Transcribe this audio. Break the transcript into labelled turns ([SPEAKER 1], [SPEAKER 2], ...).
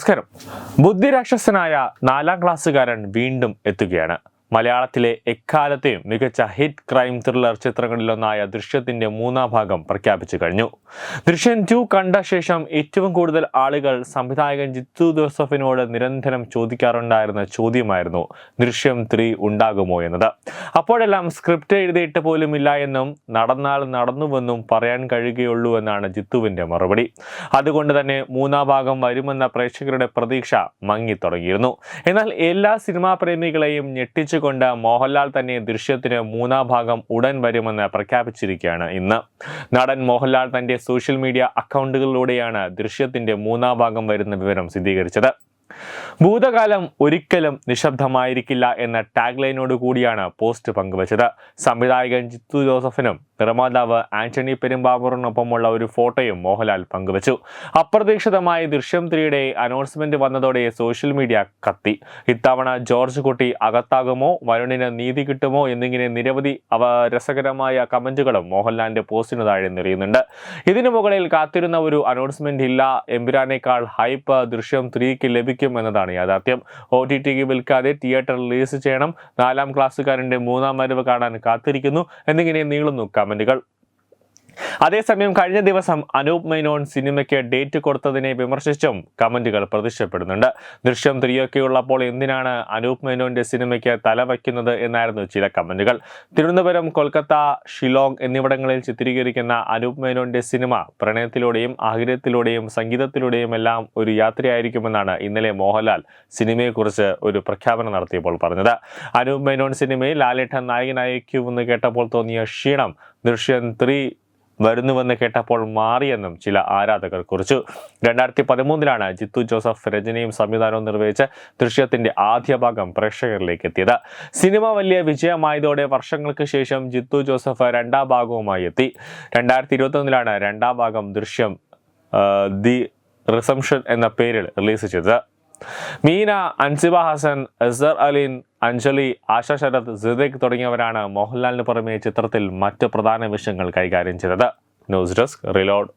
[SPEAKER 1] നമസ്കാരം. ബുദ്ധിരാക്ഷസനായ നാലാം ക്ലാസ്സുകാരൻ വീണ്ടും എത്തുകയാണ്. മലയാളത്തിലെ എക്കാലത്തെയും മികച്ച ഹിറ്റ് ക്രൈം ത്രില്ലർ ചിത്രങ്ങളിലൊന്നായ ദൃശ്യത്തിന്റെ മൂന്നാം ഭാഗം പ്രഖ്യാപിച്ചു കഴിഞ്ഞു. ദൃശ്യൻ ടു കണ്ട ശേഷം ഏറ്റവും കൂടുതൽ ആളുകൾ സംവിധായകൻ ജിത്തു ജോസഫിനോട് നിരന്തരം ചോദിക്കാറുണ്ടായിരുന്ന ചോദ്യമായിരുന്നു ദൃശ്യം ത്രീ ഉണ്ടാകുമോ എന്നത്. അപ്പോഴെല്ലാം സ്ക്രിപ്റ്റ് എഴുതിയിട്ട് പോലും ഇല്ല എന്നും നടന്നാൽ നടന്നുവെന്നും പറയാൻ കഴിയുകയുള്ളൂ എന്നാണ് ജിത്തുവിന്റെ മറുപടി. അതുകൊണ്ട് തന്നെ മൂന്നാം ഭാഗം വരുമെന്ന പ്രേക്ഷകരുടെ പ്രതീക്ഷ മങ്ങിത്തുടങ്ങിയിരുന്നു. എന്നാൽ എല്ലാ സിനിമാ പ്രേമികളെയും ഞെട്ടിച്ചുകൊണ്ട് മോഹൻലാൽ തന്നെ ദൃശ്യത്തിന് മൂന്നാം ഭാഗം ഉടൻ വരുമെന്ന് പ്രഖ്യാപിച്ചിരിക്കുകയാണ് ഇന്ന്. നടൻ മോഹൻലാൽ തന്റെ സോഷ്യൽ മീഡിയ അക്കൗണ്ടുകളിലൂടെയാണ് ദൃശ്യത്തിന്റെ മൂന്നാം ഭാഗം വരുന്ന വിവരം സ്ഥിരീകരിച്ചത്. ഭൂതകാലം ഒരിക്കലും നിശബ്ദമായിരിക്കില്ല എന്ന ടാഗ് ലൈനോട് കൂടിയാണ് പോസ്റ്റ് പങ്കുവച്ചത്. സംവിധായകൻ ജിത്തു ജോസഫിനും നിർമ്മാതാവ് ആന്റണി പെരുമ്പാവൂറിനൊപ്പമുള്ള ഒരു ഫോട്ടോയും മോഹൻലാൽ പങ്കുവച്ചു. അപ്രതീക്ഷിതമായി ദൃശ്യം ത്രീയുടെ അനൗൺസ്മെന്റ് വന്നതോടെ സോഷ്യൽ മീഡിയ കത്തി. ഇത്തവണ ജോർജ് കുട്ടി അകത്താകുമോ? വരുണിന് നീതി കിട്ടുമോ? എന്നിങ്ങനെ നിരവധി അവ രസകരമായ കമന്റുകളും മോഹൻലാലിന്റെ പോസ്റ്റിന് താഴെ നിറയുന്നുണ്ട്. ഇതിനു മുകളിൽ കാത്തിരുന്ന ഒരു അനൗൺസ്മെന്റ് ഇല്ല. എമ്പുരാനേക്കാൾ ഹൈപ്പ് ദൃശ്യം ത്രീക്ക് ലഭിക്കും എന്നതാണ് യാഥാർത്ഥ്യം. ഒ ടി ടിക്ക് വിൽക്കാതെ തിയേറ്റർ റിലീസ് ചെയ്യണം. നാലാം ക്ലാസ്സുകാരന്റെ മൂന്നാം വരവ് കാണാൻ കാത്തിരിക്കുന്നു. എന്നിങ്ങനെ നീളുന്നു കമന്റുകൾ അതേസമയം കഴിഞ്ഞ ദിവസം അനൂപ് മേനോൻ സിനിമയ്ക്ക് ഡേറ്റ് കൊടുത്തതിനെ വിമർശിച്ചും കമന്റുകൾ പ്രത്യക്ഷപ്പെടുന്നുണ്ട്. ദൃശ്യം ത്രീയൊക്കെ ഉള്ളപ്പോൾ എന്തിനാണ് അനൂപ് മേനോന്റെ സിനിമയ്ക്ക് തല വയ്ക്കുന്നത് എന്നായിരുന്നു ചില കമന്റുകൾ. തിരുവനന്തപുരം കൊൽക്കത്ത ഷിലോങ് എന്നിവിടങ്ങളിൽ ചിത്രീകരിക്കുന്ന അനൂപ് മേനോന്റെ സിനിമ പ്രണയത്തിലൂടെയും ആഗ്രഹത്തിലൂടെയും സംഗീതത്തിലൂടെയും എല്ലാം ഒരു യാത്രയായിരിക്കുമെന്നാണ് ഇന്നലെ മോഹൻലാൽ സിനിമയെക്കുറിച്ച് ഒരു പ്രഖ്യാപനം നടത്തിയപ്പോൾ പറഞ്ഞത്. അനൂപ് മേനോൻ സിനിമയിൽ ലാലേട്ടൻ നായകനായിരിക്കുമെന്ന് കേട്ടപ്പോൾ തോന്നിയ ക്ഷീണം ദൃശ്യം ത്രീ വരുന്നുവെന്ന് കേട്ടപ്പോൾ മാറിയെന്നും ചില ആരാധകർ കുറിച്ചു. രണ്ടായിരത്തി പതിമൂന്നിലാണ് ജിത്തു ജോസഫ് രചനയും സംവിധാനവും നിർവഹിച്ച ദൃശ്യത്തിന്റെ ആദ്യ ഭാഗം പ്രേക്ഷകരിലേക്ക് എത്തിയത്. സിനിമ വലിയ വിജയമായതോടെ വർഷങ്ങൾക്ക് ശേഷം ജിത്തു ജോസഫ് രണ്ടാം ഭാഗവുമായി എത്തി. രണ്ടായിരത്തി ഇരുപത്തൊന്നിലാണ് രണ്ടാം ഭാഗം ദൃശ്യം ദി റിസംഷൻ എന്ന പേരിൽ റിലീസ് ചെയ്തത്. മീന അൻസിബ ഹസൻ അസർ അലീൻ അഞ്ജലി ആശ ശരത് സിദ്ദിഖ് തുടങ്ങിയവരാണ് മോഹൻലാലിന് പുറമെ ചിത്രത്തിൽ മറ്റ് പ്രധാന വിഷയങ്ങൾ കൈകാര്യം ചെയ്തത്. News desk reload.